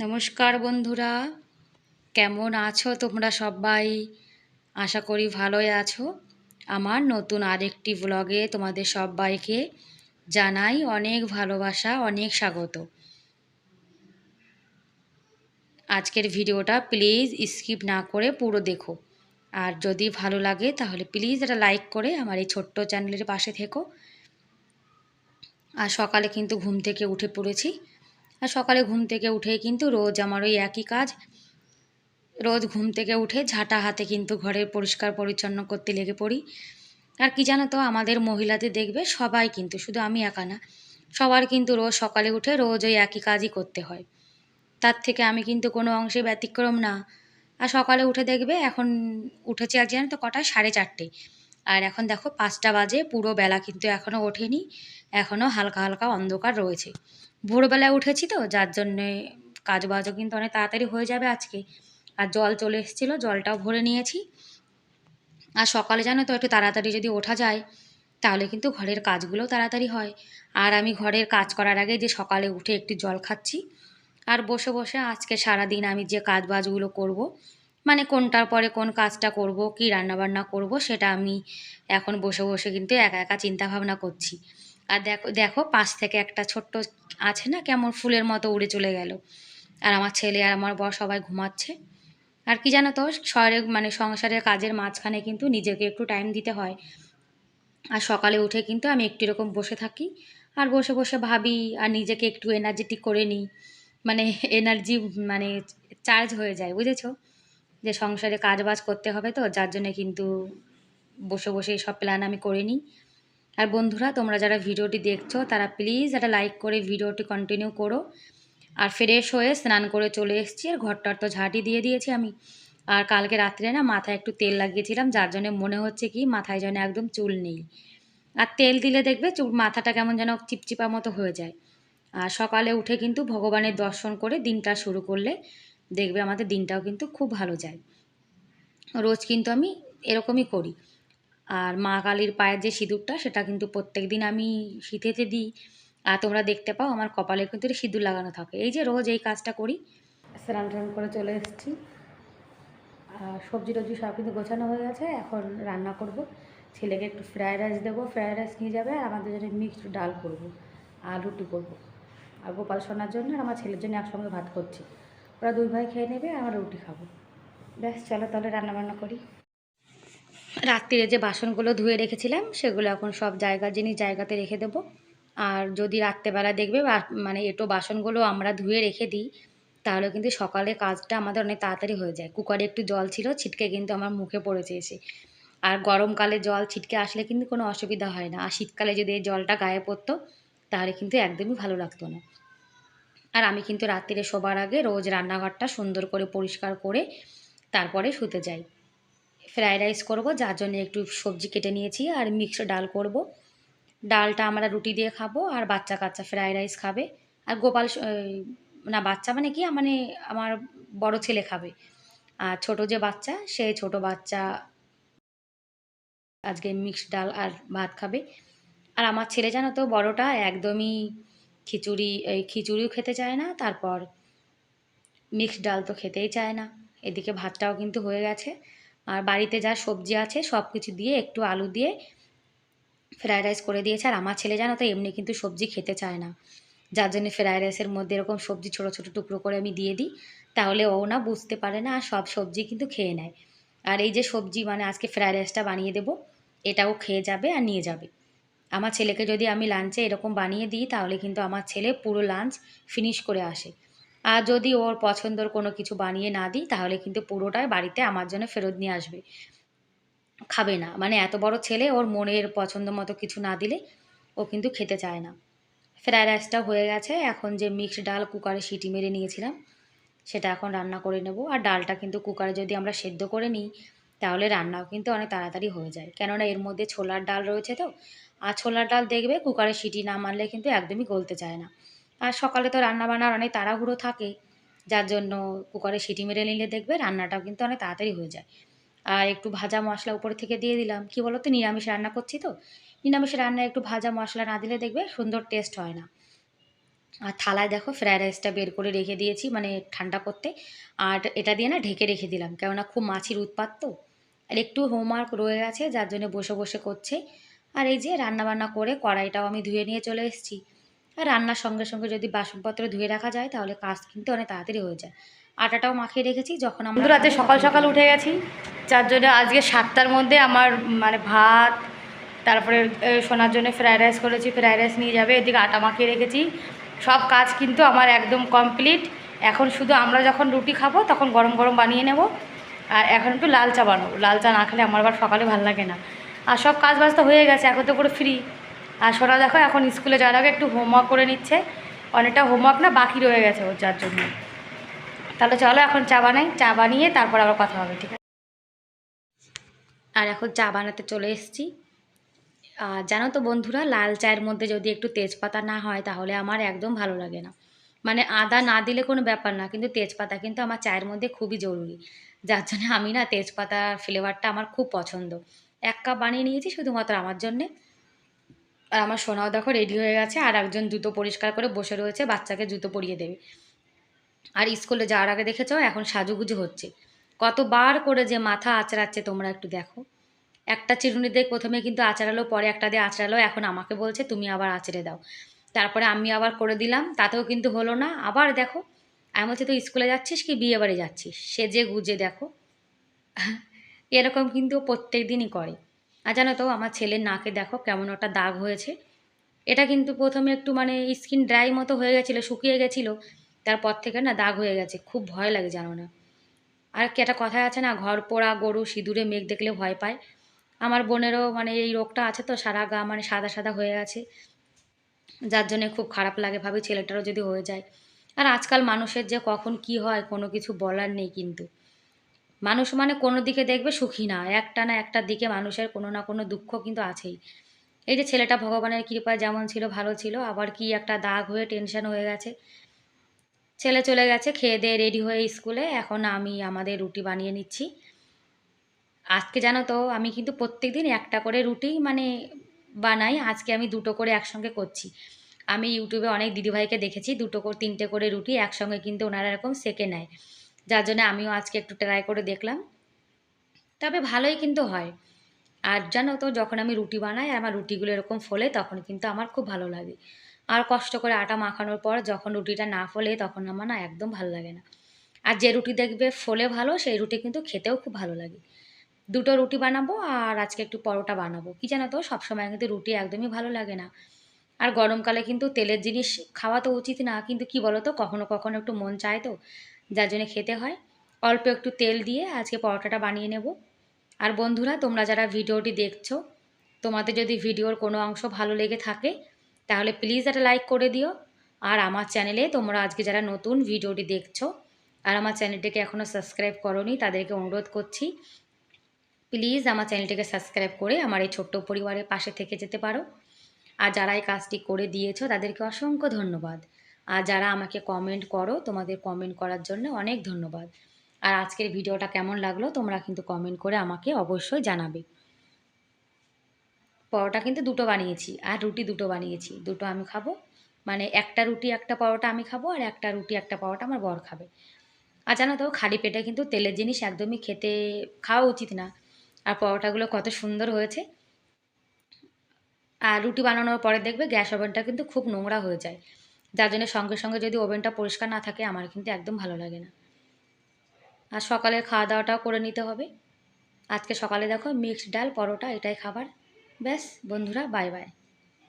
নমস্কার বন্ধুরা। কেমন আছো তোমরা সবাই? আশা করি ভালোই আছো। আমার নতুন আরেকটি ব্লগে তোমাদের সবাইকে জানাই অনেক ভালোবাসা, অনেক স্বাগত। আজকের ভিডিওটা প্লিজ স্কিপ না করে পুরো দেখো। আর যদি ভালো লাগে তাহলে প্লিজ এটা লাইক করে আমার এই ছোট্ট চ্যানেলের পাশে থেকো। আর সকালে কিন্তু ঘুম থেকে উঠে পড়েছি। আর সকালে ঘুম থেকে উঠে কিন্তু রোজ আমার ওই একই কাজ। রোজ ঘুম থেকে উঠে ঝাঁটা হাতে কিন্তু ঘরের পরিষ্কার পরিচ্ছন্ন করতে লেগে পড়ি। আর কি জানো তো, আমাদের মহিলাদের দেখবে সবাই কিন্তু, শুধু আমি একা না, সবার কিন্তু রোজ সকালে উঠে রোজ ওই একই কাজই করতে হয়। তার থেকে আমি কিন্তু কোনো অংশে ব্যতিক্রম না। আর সকালে উঠে দেখবে এখন উঠেছি আজ জানো তো কটা? সাড়ে চারটে। আর এখন দেখো পাঁচটা বাজে, পুরো বেলা কিন্তু এখনও ওঠেনি এখনও হালকা হালকা অন্ধকার রয়েছে। ভোরবেলায় উঠেছি তো, যার জন্যে কাজ বাজও কিন্তু অনেক তাড়াতাড়ি হয়ে যাবে আজকে। আর জল চলে এসেছিল, জলটাও ভরে নিয়েছি। আর সকালে জানো তো, একটু তাড়াতাড়ি যদি ওঠা যায়, তাহলে কিন্তু ঘরের কাজগুলোও তাড়াতাড়ি হয়। আর আমি ঘরের কাজ করার আগে যে সকালে উঠে একটু জল খাচ্ছি। আর বসে বসে আজকে সারা দিন আমি যে কাজ বাজগুলো করব মানে কোনটার পরে কোন কাজটা করব, কি রান্নাবান্না করব, সেটা আমি এখন বসে বসে কিন্তু একা একা চিন্তা ভাবনা করছি। আর দেখো দেখো পাশ থেকে একটা ছোট্ট আছে না, কেমন ফুলের মতো উড়ে চলে গেল। আর আমার ছেলে আর আমার বর সবাই ঘুমাচ্ছে। আর কি জানো তো, শহরে মানে সংসারের কাজের মাঝখানে কিন্তু নিজেকে একটু টাইম দিতে হয়। আর সকালে উঠে কিন্তু আমি একটু এরকম বসে থাকি। আর বসে বসে ভাবি, আর নিজেকে একটু এনার্জেটিক করে নিই। মানে এনার্জি মানে চার্জ হয়ে যায়, বুঝেছ? যে সংসারে কাজ বাজ করতে হবে তো, যার জন্যে কিন্তু বসে বসে সব প্ল্যান আমি করে নিই। আর বন্ধুরা, তোমরা যারা ভিডিওটি দেখছ, তারা প্লিজ একটা লাইক করে ভিডিওটি কন্টিনিউ করো। আর ফ্রেশ হয়ে স্নান করে চলে এসেছি, আর ঘরটার তো ঝাঁটি দিয়ে দিয়েছি আমি। আর কালকে রাত্রে না মাথায় একটু তেল লাগিয়েছিলাম, যার জন্য মনে হচ্ছে কি মাথায় যেন একদম চুল নেই। আর তেল দিলে দেখবে চুল, মাথাটা কেমন যেন চিপচিপা মতো হয়ে যায়। আর সকালে উঠে কিন্তু ভগবানের দর্শন করে দিনটা শুরু করলে দেখবে আমাদের দিনটাও কিন্তু খুব ভালো যায়। রোজ কিন্তু আমি এরকমই করি। আর মা কালীর পায়ের যে সিঁদুরটা, সেটা কিন্তু প্রত্যেক দিন আমি শীতেতে দিই। আর তোমরা দেখতে পাও আমার কপালে কিন্তু সিঁদুর লাগানো থাকে। এই যে রোজ এই কাজটা করি। স্নান টান করে চলে এসেছি। আর সবজি টবজি সব কিন্তু গোছানো হয়ে গেছে। এখন রান্না করব। ছেলেকে একটু ফ্রায়েড রাইস দেবো। ফ্রায়েড রাইস নিয়ে যাবে আর আমাদের জন্য মিক্সড ডাল করব। আর রুটি করব। আর গোপাল সোনার জন্য আর আমার ছেলের জন্য একসঙ্গে ভাত করছি। ওরা দুই ভাই খেয়ে নেবে আর রুটি খাব। ব্যাস, চলো তাহলে রান্নাবান্না করি। রাত্রিরে যে বাসনগুলো ধুয়ে রেখেছিলাম, সেগুলো এখন সব জায়গা, জিনিস জায়গাতে রেখে দেবো। আর যদি রাত্রেবেলা দেখবে মানে এটো বাসনগুলো আমরা ধুয়ে রেখে দিই, তাহলে কিন্তু সকালে কাজটা আমাদের অনেক তাড়াতাড়ি হয়ে যায়। কুকারে একটু জল ছিল, ছিটকে কিন্তু আমার মুখে পড়েছে এসে। আর গরমকালে জল ছিটকে আসলে কিন্তু কোনো অসুবিধা হয় না। আর শীতকালে যদি এই জলটা গায়ে পড়তো, তাহলে কিন্তু একদমই ভালো লাগতো না। আর আমি কিন্তু রাত্রিরে শোবার আগে রোজ রান্নাঘরটা সুন্দর করে পরিষ্কার করে তারপরে শুতে যাই। ফ্রায়েড রাইস করব, যার জন্য একটু সবজি কেটে নিয়েছি আর মিক্সড ডাল করব। ডালটা আমরা রুটি দিয়ে খাব আর বাচ্চা কাচ্চা ফ্রায়েড রাইস খাবে। আর গোপাল না, বাচ্চা মানে কি? মানে আমার বড় ছেলে খাবে। আর ছোট যে বাচ্চা, সে ছোট বাচ্চা আজকে মিক্সড ডাল আর ভাত খাবে। আর আমার ছেলে জানো তো, বড়টা একদমই খিচুড়ি, এই খিচুড়িও খেতে চায় না, তারপর মিক্সড ডাল তো খেতেই চায় না। এদিকে ভাতটাও কিন্তু হয়ে গেছে। আর বাড়িতে যা সবজি আছে সব কিছু দিয়ে একটু আলু দিয়ে ফ্রায়েড রাইস করে দিয়েছে। আর আমার ছেলে জানো তো, এমনি কিন্তু সবজি খেতে চায় না। যার জন্য ফ্রায়েড রাইসের মধ্যে এরকম সবজি ছোটো ছোটো টুকরো করে আমি দিয়ে দিই, তাহলে ও না বুঝতে পারে না আর সব সবজি কিন্তু খেয়ে নেয়। আর এই যে সবজি মানে আজকে ফ্রায়েড রাইসটা বানিয়ে দেবো, এটাও খেয়ে যাবে আর নিয়ে যাবে। আমার ছেলেকে যদি আমি লাঞ্চে এরকম বানিয়ে দিই, তাহলে কিন্তু আমার ছেলে পুরো লাঞ্চ ফিনিশ করে আসে। আর যদি ওর পছন্দর কোনো কিছু বানিয়ে না দিই, তাহলে কিন্তু পুরোটাই বাড়িতে আমার জন্য ফেরত নিয়ে আসবে। খাবে না। মানে এত বড় ছেলে, ওর মনের পছন্দ মতো কিছু না দিলে ও কিন্তু খেতে চায় না। ফ্রায়েড রাইসটা হয়ে গেছে। এখন যে মিক্সড ডাল কুকারে সিটি মেরে নিয়েছিলাম, সেটা এখন রান্না করে নেব। আর ডালটা কিন্তু কুকারে যদি আমরা সেদ্ধ করে নিই তাহলে রান্নাও কিন্তু অনেক তাড়াতাড়ি হয়ে যায়। কেননা এর মধ্যে ছোলার ডাল রয়েছে তো, আর ছোলার ডাল দেখবে কুকারে সিটি না মারলে কিন্তু একদমই গলতে চায় না। আর সকালে তো রান্না বান্নার অনেক তাড়াহুড়ো থাকে, যার জন্য কুকারে সিটি মেরে নিলে দেখবে রান্নাটাও কিন্তু অনেক তাড়াতাড়ি হয়ে যায়। আর একটু ভাজা মশলা উপর থেকে দিয়ে দিলাম। কি বলো তো নিরামিষ রান্না করছি তো, নিরামিষ রান্নায় একটু ভাজা মশলা না দিলে দেখবে সুন্দর টেস্ট হয় না। আর থালায় দেখো ফ্রায়েড রাইসটা বের করে রেখে দিয়েছি মানে ঠান্ডা করতে। আর এটা দিয়ে না ঢেকে রেখে দিলাম, কেননা খুব মাছির উৎপাত তো। আর একটু হোমওয়ার্ক রয়ে গেছে, যার জন্য বসে বসে করছে। আর এই যে রান্না বান্না করে কড়াইটাও আমি ধুয়ে নিয়ে চলে এসেছি। আর রান্নার সঙ্গে সঙ্গে যদি বাসনপত্র ধুয়ে রাখা যায়, তাহলে কাজ কিন্তু অনেক তাড়াতাড়ি হয়ে যায়। আটাটাও মাখিয়ে রেখেছি, যখন আমরা রাতে সকাল সকাল উঠে গেছি। যার জন্য আজকে সাতটার মধ্যে আমার মানে ভাত, তারপরে সোনার জন্য ফ্রায়েড রাইস করেছি ফ্রায়েড রাইস নিয়ে যাবে, এদিকে আটা মাখিয়ে রেখেছি। সব কাজ কিন্তু আমার একদম কমপ্লিট এখন শুধু আমরা যখন রুটি খাব, তখন গরম গরম বানিয়ে নেব। আর এখন একটু লাল চা বানাবো। লাল চা না খেলে আমার আবার সকালে ভালো লাগে না। আর সব কাজ বাজ তো হয়ে গেছে, এখন তো পুরো ফ্রি আর সোনা দেখো এখন স্কুলে যাওয়ার আগে একটু হোমওয়ার্ক করে নিচ্ছে। অনেকটা হোমওয়ার্ক না বাকি রয়ে গেছে ওর, যার জন্য। তাহলে চলো এখন চা বানাই, চা বানিয়ে তারপর আবার কথা হবে, ঠিক আছে? আর এখন চা বানাতে চলে এসেছি। জানো তো বন্ধুরা, লাল চায়ের মধ্যে যদি একটু তেজপাতা না হয়, তাহলে আমার একদম ভালো লাগে না। মানে আদা না দিলে কোনো ব্যাপার না, কিন্তু তেজপাতা কিন্তু আমার চায়ের মধ্যে খুবই জরুরি। যার জন্য আমি না তেজপাতার ফ্লেভারটা আমার খুব পছন্দ। এক কাপ বানিয়ে নিয়েছি শুধুমাত্র আমার জন্যে। আর আমার সোনাও দেখো রেডি হয়ে গেছে, আর একজন জুতো পরিষ্কার করে বসে রয়েছে, বাচ্চাকে জুতো পরিয়ে দেবে। আর স্কুলে যাওয়ার আগে দেখেছ, এখন সাজুগুজু হচ্ছে। কতবার করে যে মাথা আচড়াচ্ছে তোমরা একটু দেখো। একটা চিরুনি দিয়ে প্রথমে কিন্তু আঁচড়ালো, পরে একটা দিয়ে আঁচড়ালো, এখন আমাকে বলছে তুমি আবার আচড়ে দাও। তারপরে আমি আবার করে দিলাম, তাতেও কিন্তু হলো না। আবার দেখো, আমি বলছি, তুই স্কুলে যাচ্ছিস কি? বিয়ে বাড়ি যাচ্ছিস? সেজে গুজে দেখো, এরকম কিন্তু প্রত্যেক দিনই করে। আর জানো তো, আমার ছেলের নাকে দেখো কেমন একটা দাগ হয়েছে। এটা কিন্তু প্রথমে একটু মানে স্কিন ড্রাই মতো হয়ে গেছিল, শুকিয়ে গেছিল, তারপর থেকে না দাগ হয়ে গেছে। খুব ভয় লাগে, জানো না। আর কি একটা কথা আছে না, ঘর পোড়া, গরু সিঁদুরে মেঘ দেখলে ভয় পায়। আমার বোনেরও মানে এই রোগটা আছে তো, সারা গা মানে সাদা সাদা হয়ে গেছে যার জন্যে খুব খারাপ লাগে ভাবি ছেলেটারও যদি হয়ে যায়। আর আজকাল মানুষের যে কখন কি হয় কোনো কিছু বলার নেই কিন্তু। মানুষ মানে কোনো দিকে দেখবে সুখী না, একটা না একটা দিকে মানুষের কোনো না কোনো দুঃখ কিন্তু আছেই। এই যে ছেলেটা ভগবানের কৃপায় যেমন ছিল, ভালো ছিল, আবার কি একটা দাগ হয়ে টেনশন হয়ে গেছে। ছেলে চলে গেছে, খেয়ে দিয়ে রেডি হয়ে স্কুলে এখন আমি আমাদের রুটি বানিয়ে নিচ্ছি। আজকে জানো তো, আমি কিন্তু প্রত্যেক দিন একটা করে রুটি মানে বানাই, আজকে আমি দুটো করে একসঙ্গে করছি। আমি ইউটিউবে অনেক দিদিভাইকে দেখেছি, দুটো করে, তিনটে করে রুটি একসঙ্গে কিন্তু ওনারা এরকম সেকে নেয়। যার জন্য আমিও আজকে একটু ট্রাই করে দেখলাম। তবে ভালোই কিন্তু হয়। আর জানো তো, যখন আমি রুটি বানাই আর আমার রুটিগুলো এরকম ফোলে, তখন কিন্তু আমার খুব ভালো লাগে। আর কষ্ট করে আটা মাখানোর পর যখন রুটিটা না ফোলে, তখন আমার না একদম ভালো লাগে না। আর যে রুটি দেখবে ফোলে ভালো, সেই রুটি কিন্তু খেতেও খুব ভালো লাগে। দুটো রুটি বানাবো আর আজকে একটু পরোটা বানাবো। কি জানো তো, সবসময় কিন্তু রুটি একদমই ভালো লাগে না। আর গরমকালে কিন্তু তেলের জিনিস খাওয়া তো উচিত না, কিন্তু কি বলো তো, কখনো কখনো একটু মন চায় তো, যার জন্য খেতে হয়। অল্প একটু তেল দিয়ে আজকে পরোটাটা বানিয়ে নেব। আর বন্ধুরা, তোমরা যারা ভিডিওটি দেখছ, তোমাদের যদি ভিডিওর কোনো অংশ ভালো লেগে থাকে, তাহলে প্লিজ একটা লাইক করে দিও। আর আমার চ্যানেলে তোমরা আজকে যারা নতুন ভিডিওটি দেখছ, আর আমার চ্যানেলটিকে এখনও সাবস্ক্রাইব করনি, তাদেরকে অনুরোধ করছি প্লিজ আমার চ্যানেলটিকে সাবস্ক্রাইব করে আমার এই ছোট্ট পরিবারের পাশে থেকে যেতে পারো। আর যারা এই কাজটি করে দিয়েছ, তাদেরকে অসংখ্য ধন্যবাদ। আর যারা আমাকে কমেন্ট করো, তোমাদের কমেন্ট করার জন্য অনেক ধন্যবাদ। আর আজকের ভিডিওটা কেমন লাগল, তোমরা কিন্তু কমেন্ট করে আমাকে অবশ্যই জানাবে। পরোটা কিন্তু দুটো বানিয়েছি, আর রুটি দুটো বানিয়েছি। দুটো আমি খাব। মানে একটা রুটি, একটা পরোটা আমি খাব, আর একটা রুটি, একটা পরোটা আমার বর খাবে। আর জানো তো, খালি পেটে কিন্তু তেলের জিনিস একদমই খেতে খাওয়া উচিত না। আর পরোটাগুলো কত সুন্দর হয়েছে। আর রুটি বানানোর পরে দেখবে গ্যাস ওভেনটা কিন্তু খুব নোংরা হয়ে যায়। যার জন্য সঙ্গে সঙ্গে যদি ওভেনটা পরিষ্কার না থাকে, আমার কিন্তু একদম ভালো লাগে না। আর সকালে খাওয়া দাওয়াটাও করে নিতে হবে। আজকে সকালে দেখো মিক্সড ডাল, পরোটা, এটাই খাবার। ব্যাস, বন্ধুরা বাই বাই